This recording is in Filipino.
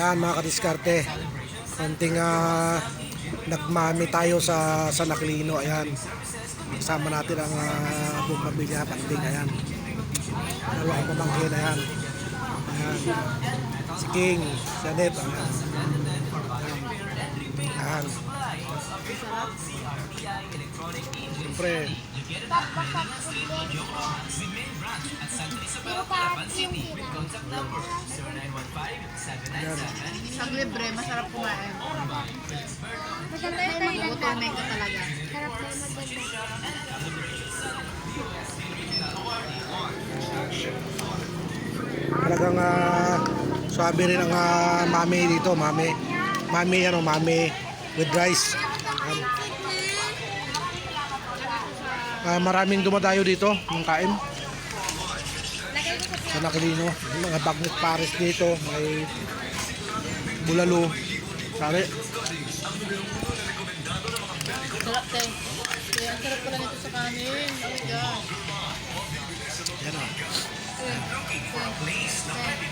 Ayan mga kadiskarte. Konting ah, nagmami tayo sa sa Naklino. Ayan. Kasama natin ang uh, buong pamilya, panding. Ayan. Dalawa kong pamangkin. Ayan. Ayan. Si King, si Anet. Ayan. Ayan. Siyempre, Pero Pag libre, masarap kumain. Maganda yung Thailand Gutomay ka talaga. Sarap na yung maganda. Talagang uh, swabe rin ang ah, mami dito, mami. Mami, ano, mami with rice. Ayan. Ah, maraming dumadayo dito ng kain. Sa Nakilino. Mga bagnet pares dito. May bulalo. Sabi. Sarap tayo. Kaya ang sarap pala nito sa kanin. Yan o. Yan. Yan.